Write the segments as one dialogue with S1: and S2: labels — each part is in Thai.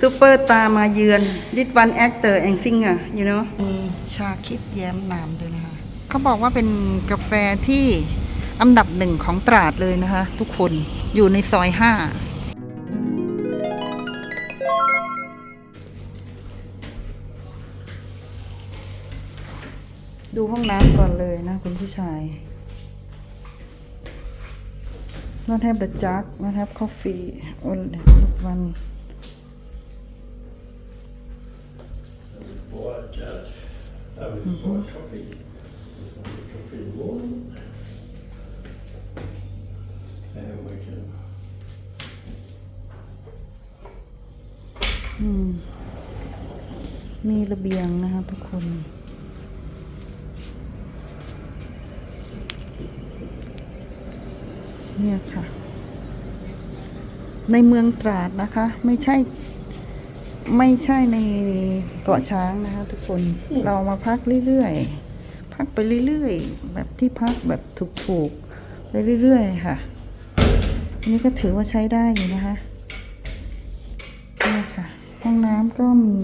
S1: ซูเปอร์ตามาเยือนดิดวันแอคเตอร์แองซิงอะ you know มีชาคิดแย้มนามด้วยนะคะ เขาบอกว่าเป็นกาแฟที่อันดับหนึ่งของตราดเลยนะคะ ทุกคนอยู่ในซอยห้าดูห้องน้ำก่อนเลยนะคุณผู้ชาย not have the jug not have coffee only one
S2: White judge, having white coffee. Coffee in the morning. And we can
S1: มีระเบียงนะคะทุกคน เนี่ยค่ะ ในเมืองตราดนะคะ ไม่ใช่ ไม่ใช่ในเกาะช้างนะคะ ทุกคนเรามาพักเรื่อยๆพักไปเรื่อยๆแบบที่พักแบบถูกๆไปเรื่อยๆค่ะอันนี้ก็ถือว่าใช้ได้อยู่นะคะเนี่ยค่ะ ห้องน้ำก็มี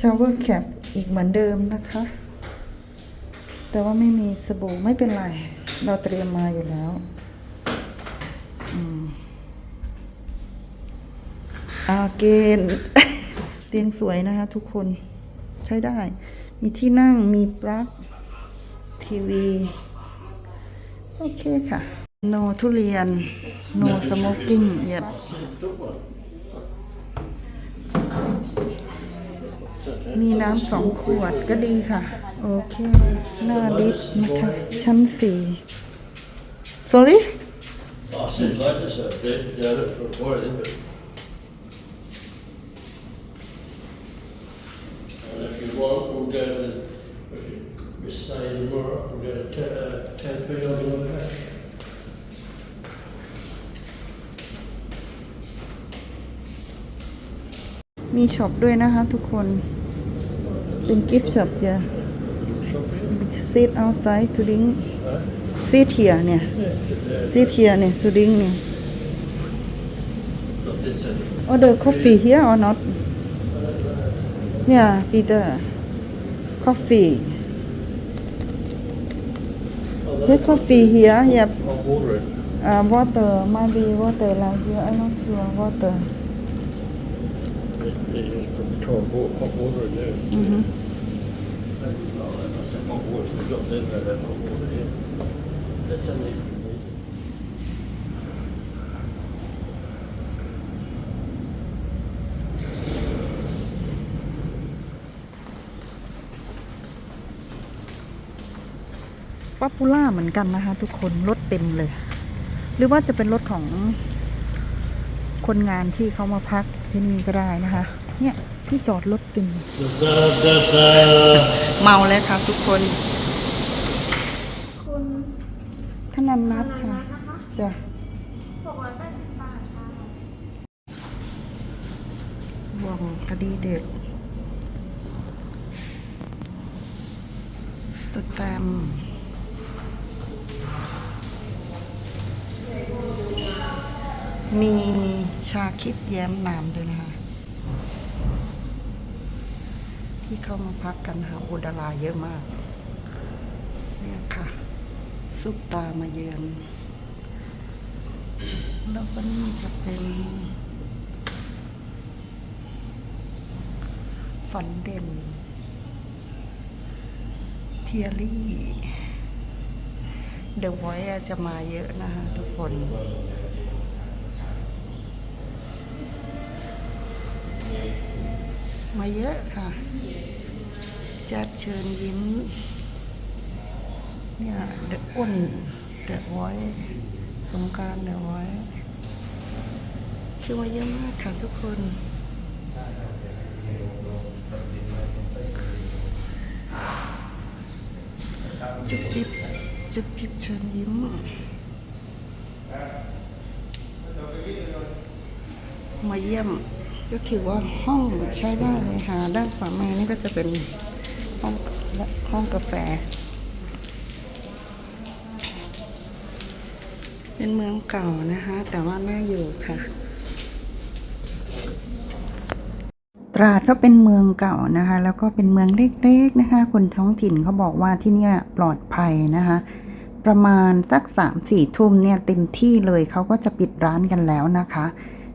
S1: ชาวเวอร์แคปอีกเหมือนเดิมนะคะ แต่ว่าไม่มีสบู่ไม่เป็นไร เราเตรียมมาอยู่แล้วอาเกนเตียงสวยนะคะทุกคนใช้ได้ มีที่นั่งมีปลั๊กทีวี โอเคค่ะ โนทุเรียน โนสโมกกิ้งเย็บมีน้ำสองขวดก็ดีค่ะ โอเค หน้าลิฟต์นะคะ ชั้นสี่ sorry มีช็อปด้วยนะคะทุกคน เป็นกิฟต์ช็อปจ้ะ sit outside to drink sit here เนี่ย sit here เนี่ย to drink เนี่ย
S2: Not this end.
S1: order coffee here or not เนี่ย Peter coffee take coffee here yeah
S2: Hot water it.
S1: uh, water maybe water like here I'm not sure water
S2: You just put the cold water, hot water in there.
S1: Mhm.
S2: วับ
S1: ป๊อปปูล่าเหมือนกันนะคะทุกคนรถเต็มเลย หรือว่าจะเป็นรถของคนงานที่เขามาพักที่นี่ก็ได้นะคะ เนี่ยที่จอดรถเต็ม
S2: Da, da, da.
S1: เมาแล้วค่ะทุกคน
S3: คุณ
S1: ท่านันนัดค่ะจะ
S3: หกร้อยแปดสิบบาทค่ะ
S1: ว่องคดีเด็ด สแตมป์มีชาคิดแย้มนามด้วยนะคะ ที่เข้ามาพักกันค่ะโอดาราเยอะมาก เนี่ยค่ะ ซุปตามาเยือน แล้วก็นี่จะเป็น ฝันเด่น เทียรี่ เดอะไวท์จะมาเยอะนะคะทุกคน มาเยอะค่ะ จัดเชิญยิ้ม เนี่ยเดอะอ้นเดอะไวท์สงการเดอะไวท์คือมาเยอะมากค่ะทุกคนจุบจิบจุบจิบเชิญยิ้มมาเยี่ยม ก็ถือว่าห้องใช้ได้เลยค่ะ ด้านขวามือนี่ก็จะเป็นห้องห้องกาแฟ เป็นเมืองเก่านะคะ แต่ว่าน่าอยู่ค่ะ ตราดก็เป็นเมืองเก่านะคะ แล้วก็เป็นเมืองเล็กๆนะคะ คนท้องถิ่นเขาบอกว่าที่เนี่ยปลอดภัยนะคะประมาณสักสามสี่ทุ่มเนี่ยเต็มที่เลยเขาก็จะปิดร้านกันแล้วนะคะ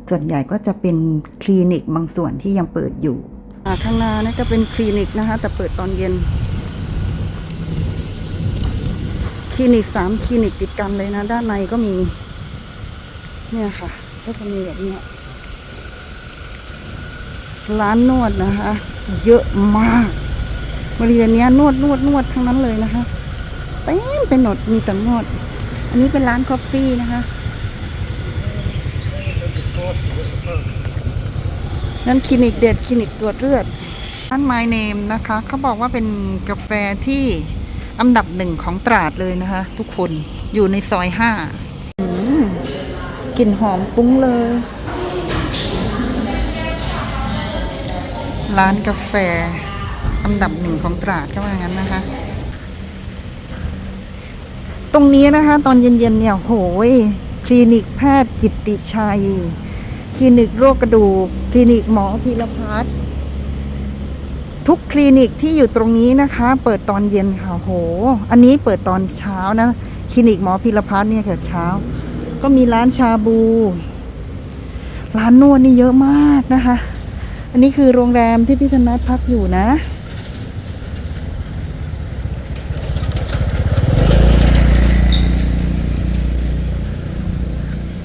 S1: ส่วนใหญ่ก็จะเป็นคลินิกบางส่วนที่ยังเปิดอยู่ข้างหน้านี่ก็เป็นคลินิกนะคะ แต่เปิดตอนเย็น คลินิกสามคลินิกติดกันเลยนะ ด้านในก็มี เนี่ยค่ะ ก็จะมีแบบนี้ร้านนวดนะคะ เยอะมาก บริเวณนี้นวดนวดนวดทั้งนั้นเลยนะคะเต็มไปหมดมีแต่นวด อันนี้เป็นร้านกาแฟนะคะ นั่นคลินิกเด็ดคลินิกตรวจเลือดร้าน My Name นะคะเขาบอกว่าเป็นกาแฟที่อันดับหนึ่งของตราดเลยนะคะ ทุกคนอยู่ในซอยห้ากลิ่นหอมฟุ้งเลย ร้านกาแฟอันดับหนึ่งของตราดก็ว่างั้นนะคะ ตรงนี้นะคะ ตอนเย็นๆเนี่ยโหยคลินิกแพทย์กิตติชัย คลินิกโรคกระดูก คลินิกหมอพีรพัฒน์ทุกคลินิกที่อยู่ตรงนี้นะคะ เปิดตอนเย็นค่ะโห อันนี้เปิดตอนเช้านะ คลินิกหมอพีรพัฒน์เนี่ยเกิดเช้า ก็มีร้านชาบู ร้านนวดนี่เยอะมากนะคะ อันนี้คือโรงแรมที่พี่ธนัทพักอยู่นะ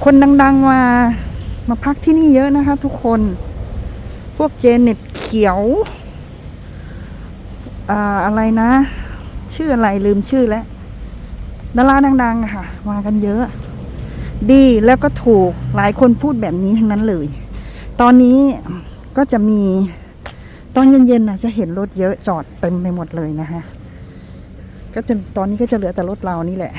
S1: คนดัง ๆ มา มาพักที่นี่เยอะนะคะ ทุกคน พวกเจเน็ตเขียวอ่าอะไรนะ ชื่ออะไรลืมชื่อแล้วดาราดังๆค่ะ มากันเยอะ ดีแล้วก็ถูกหลายคนพูดแบบนี้ทั้งนั้นเลย ตอนนี้ก็จะมีตอนเย็นๆนะจะเห็นรถเยอะจอดเต็มไปหมดเลยนะคะก็จะตอนนี้ก็จะเหลือแต่รถเรานี่แหละ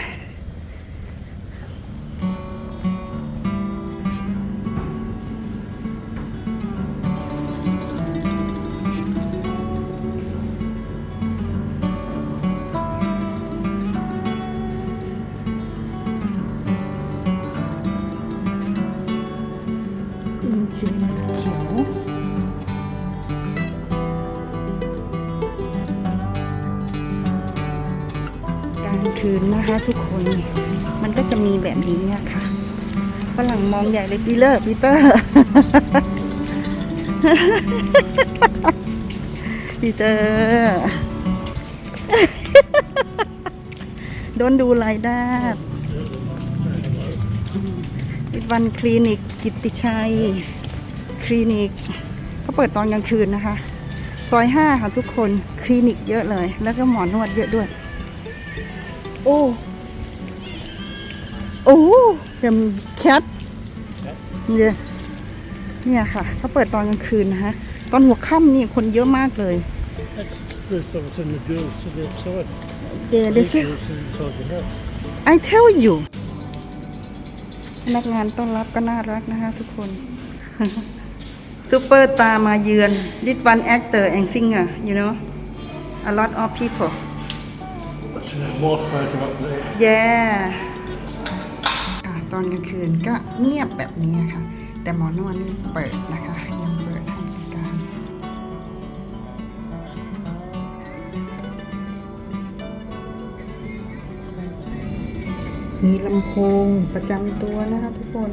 S1: คืนนะคะทุกคน มันก็จะมีแบบนี้เนี่ยค่ะฝรั่งมองใหญ่เลยปีเลอร์ปีเตอร์ ปีเตอร์ โดนดูรายได้วันคลินิกกิตติชัย คลินิกเขาเปิดตอนกลางคืนนะคะ ซอยห้าค่ะทุกคน คลินิกเยอะเลย แล้วก็หมอนวดเยอะด้วย โอ้โอ้เป็นแคทเนี่ยเนี่ยค่ะเขาเปิดตอนกลางคืนนะคะตอนหัวค่ำนี่คนเยอะมากเลย
S2: first of us and the girls sit outside.
S1: เดเด
S2: The
S1: ซิ
S2: girls inside the house.
S1: I tell you พนักงานต้อนรับก็น่ารักนะคะทุกคนซูเปอร์ตามาเยือน This one actor and singer you know a lot of people
S2: more photo up there.
S1: yeah ค่ะตอนกลางคืนก็เงียบแบบนี้ค่ะ แต่หมอนวดนี่เปิดนะคะ ยังเปิดให้บริการ มีลำโพงประจำตัวนะคะทุกคน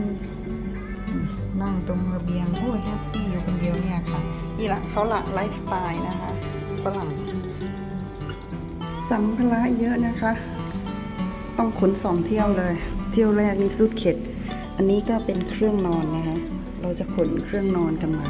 S1: นั่งตรงระเบียง โอ้ยแฮปปี้อยู่คนเดียวเนี่ยค่ะนี่ละเขาละไลฟ์สไตล์นะคะ ฝรั่ง สัมภาระเยอะนะคะ ต้องขนสองเที่ยวเลย เที่ยวแรกนี่สุดเข็ด อันนี้ก็เป็นเครื่องนอนนะคะ เราจะขนเครื่องนอนกันมา